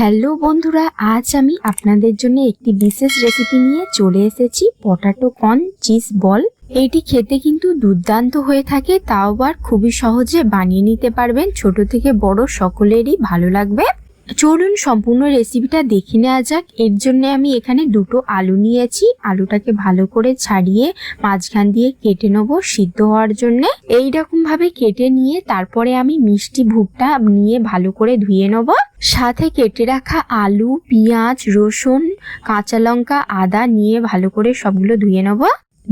Hello বন্ধুরা, আজ আমি আপনাদের জন্য একটি বিশেষ রেসিপি নিয়ে চলে এসেছি পটাটো কর্ন চিজ বল এটি খেতে কিন্তু দুর্দান্ত হয়ে থাকে, তাও আবার খুবই সহজে বানিয়ে নিতে পারবেন, ছোট থেকে বড় সকলেরই ভালো লাগবে। চলুন সম্পূর্ণ রেসিপিটা দেখে নেওয়া যাক। এর জন্য আমি এখানে দুটো আলু নিয়েছি। আলুটাকে ভালো করে ছাড়িয়ে মাঝখান দিয়ে কেটে নেব সিদ্ধ হওয়ার জন্য। ভাবে কেটে নিয়ে তারপরে আমি মিষ্টি ভুট্টা নিয়ে ভালো করে ধুয়ে নেব। সাথে কেটে রাখা আলু, পেঁয়াজ, রসুন, কাঁচা লঙ্কা, আদা নিয়ে ভালো করে সবগুলো ধুয়ে নেব।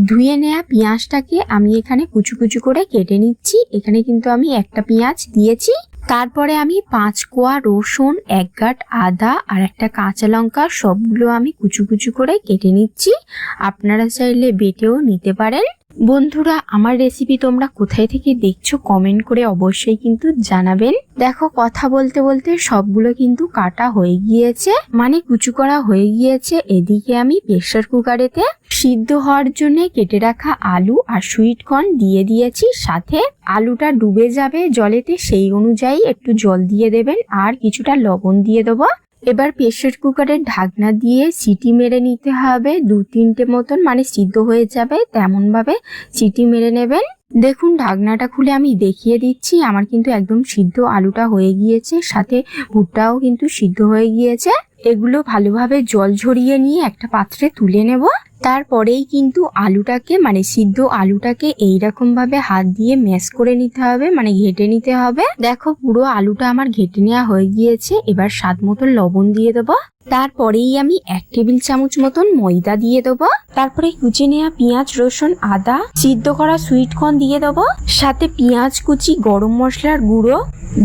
ধুয়ে নেওয়া পেঁয়াজটাকে আমি এখানে কুচু কুচু করে কেটে নিচ্ছি। এখানে কিন্তু আমি একটা পেঁয়াজ দিয়েছি। তারপরে আমি পাঁচ কোয়া রসুন, এক গাঁট আদা আর একটা কাঁচা লঙ্কা সবগুলো আমি কুচু কুচু করে কেটে নিচ্ছি। আপনারা চাইলে বেটেও নিতে পারেন। বন্ধুরা, আমার রেসিপি তোমরা কোথায় থেকে দেখছ কমেন্ট করে অবশ্যই কিন্তু জানাবেন। দেখো, কথা বলতে বলতে সবগুলো কিন্তু কাটা হয়ে গিয়েছে। মানে কুচু করা হয়ে গিয়েছে। এদিকে আমি প্রেসার কুকারেতে সিদ্ধ হওয়ার জন্য কেটে রাখা আলু আর সুইট কর্ন দিয়ে দিয়েছি। সাথে আলুটা ডুবে যাবে জলেতে, সেই অনুযায়ী একটু জল দিয়ে দেবেন। আর কিছুটা লবণ দিয়ে দেবো। এবার প্রেশার কুকারের ঢাকনা দিয়ে সিটি মেরে নিতে হবে। দু তিনটে মতন মানে সিদ্ধ হয়ে যাবে তেমনভাবে সিটি মেরে নেবেন। দেখুন, ঢাকনাটা খুলে আমি দেখিয়ে দিচ্ছি। আমার কিন্তু একদম সিদ্ধ আলুটা হয়ে গিয়েছে, সাথে ভুট্টাও কিন্তু সিদ্ধ হয়ে গিয়েছে। এগুলো ভালোভাবে জল ঝরিয়ে নিয়ে একটা পাত্রে তুলে নেব। তারপরেই কিন্তু আলুটাকে মানে সিদ্ধ আলুটাকে এইরকম ভাবে হাত দিয়ে ম্যাশ করে নিতে হবে মানে ঘেটে নিতে হবে। দেখো পুরো আলুটা আমার ঘেটে নেওয়া হয়ে গিয়েছে, এবার স্বাদ মতন লবণ দিয়ে দেবো। তারপরেই আমি এক টেবিল চামচ মতন ময়দা দিয়ে দেবো। তারপরে কুচি নেওয়া পেঁয়াজ, রসুন, আদা সিদ্ধ করা সুইট কর্ন দিয়ে দেবো। সাথে পেঁয়াজ কুচি, গরম মশলার গুঁড়ো,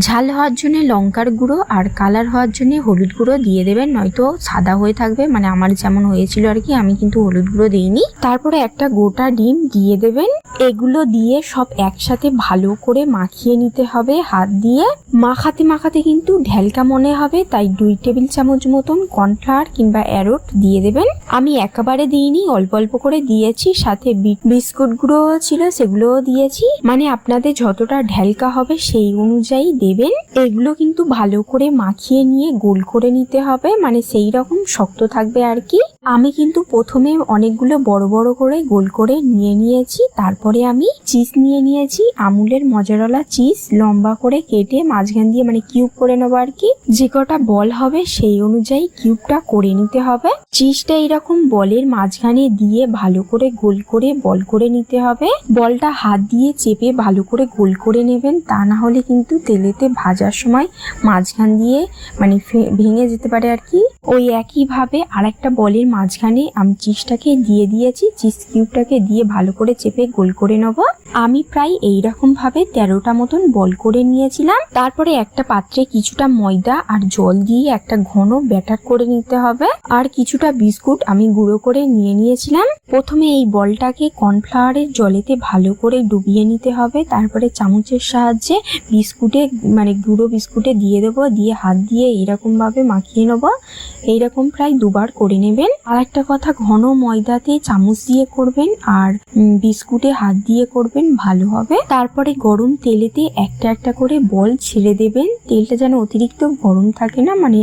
ঝাল হওয়ার জন্য লঙ্কার গুঁড়ো আর কালার হওয়ার জন্য হলুদ গুঁড়ো দিয়ে দেবেন, নয়তো সাদা হয়ে থাকবে মানে আমার যেমন হয়েছিল আর কি, আমি কিন্তু হলুদ গুঁড়ো দিইনি তারপরে একটা গোটা ডিম দিয়ে দেবেন। এগুলো দিয়ে সব একসাথে ভালো করে মাখিয়ে নিতে হবে হাত দিয়ে। মাখাতে মাখাতে কিন্তু ঢেলকা মনে হবে, তাই দুই টেবিল চামচ মতন কর্নফ্লাওয়ার কিংবা অ্যারোট দিয়ে দেবেন। আমি একেবারে দিইনি, অল্প অল্প করে দিয়েছি, সাথে বিস্কুট গুঁড়ো ছিল সেগুলোও দিয়েছি। মানে আপনাদের যতটা ঢেলকা হবে সেই অনুযায়ী দেবেন। এগুলো কিন্তু ভালো করে মাখিয়ে নিয়ে গোল করে নিতে হবে মানে সেই রকম শক্ত থাকবে আর কি। আমি কিন্তু প্রথমে অনেকগুলো বড় বড় করে গোল করে নিয়ে নিয়েছি। তারপরে আমি চিজ নিয়ে নিয়েছি। আমুলের মজারলা চিজ লম্বা করে কেটে মাঝখান দিয়ে মানে কিউব করে নেব আর কি। যে কটা বল হবে সেই অনুযায়ী কিউবটা করে নিতে হবে। চিজটা এরকম বলের মাঝখানে দিয়ে ভালো করে গোল করে বল করে নিতে হবে। বলটা হাত দিয়ে চেপে ভালো করে গোল করে নেবেন। তা না হলে কিন্তু তেলেতে ভাজার সময় মাঝখান দিয়ে মানে ভেঙে যেতে পারে আর কি। ওই একইভাবে আর একটা বলের মাঝখানে আমি চিজটাকে দিয়ে দিয়েছি চিজ কিউবটাকে দিয়ে ভালো করে চেপে গোল করে নেব। আমি প্রায় এইরকম ভাবে তেরোটা মতন বল করে নিয়েছিলাম। তারপরে একটা পাত্রে কিছুটা ময়দা আর জল দিয়ে একটা ঘন ব্যাটার করে নিতে হবে। আর কিছুটা বিস্কুট আমি গুঁড়ো করে নিয়ে নিয়েছিলাম। প্রথমে এই বলটাকে কর্নফ্লাওয়ারের জলেতে ভালো করে ডুবিয়ে নিতে হবে। তারপরে চামচের সাহায্যে বিস্কুটে মানে গুঁড়ো বিস্কুটে দিয়ে দেবো। দিয়ে হাত দিয়ে এইরকম ভাবে মাখিয়ে নেব। এইরকম প্রায় দুবার করে নেবেন। আর একটা কথা, ঘন ময়দাতে চামচ দিয়ে করবেন আর বিস্কুটে হাত দিয়ে করবেন। ভালো হবে। তারপরে গরম তেলেতে একটা একটা করে বল ছেড়ে দেবেন। তেলটা যেন অতিরিক্ত গরম থাকে না মানে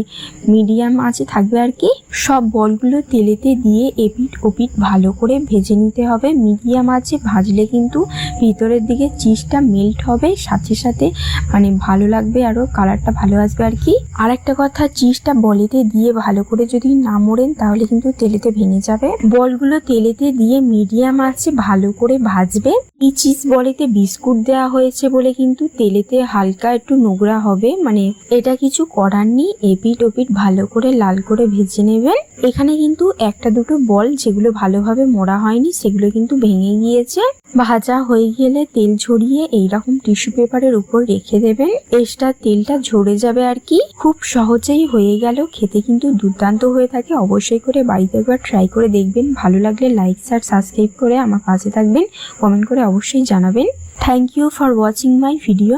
মিডিয়াম আছে থাকবে আর কি। সব বলগুলো তেলেতে দিয়ে এপিট ওপিট ভালো করে ভেজে নিতে হবে। মিডিয়াম আছে, ভাজলে কিন্তু ভিতরের দিকে চিজটা মেল্ট হবে। সাথে সাথে মানে ভালো লাগবে আরও কালারটা ভালো আসবে আর কি। আর একটা কথা, চিজটা বলেতে দিয়ে ভালো করে যদি না মোড়েন, তাহলে কিন্তু তেলেতে ভেঙে যাবে। বলগুলো তেলেতে দিয়ে মিডিয়াম আছে, ভালো করে ভাজবে। এই চিজ বলেতে বিস্কুট দেওয়া হয়েছে বলে কিন্তু তেলেতে হালকা একটু নোংরা হবে। মানে এটা কিছু করার নেই। এপিট ওপিট ভালো করে লাল করে ভেজে নেবেন। এখানে কিন্তু একটা দুটো বল যেগুলো ভালোভাবে মোড়া হয়নি, সেগুলো কিন্তু ভেঙে গিয়েছে। ভাজা হয়ে গেলে তেল ঝরিয়ে এইরকম টিস্যু পেপারের উপর রেখে দেবেন। এক্সট্রা তেলটা ঝরে যাবে আর কি। খুব সহজেই হয়ে গেল। খেতে কিন্তু দুর্দান্ত হয়ে থাকে। অবশ্যই করে বাড়িতে একবার ট্রাই করে দেখবেন। ভালো লাগলে লাইক আর সাবস্ক্রাইব করে আমার পাশে থাকবেন। কমেন্ট করে অবশ্যই জানাবেন। Thank you for watching my video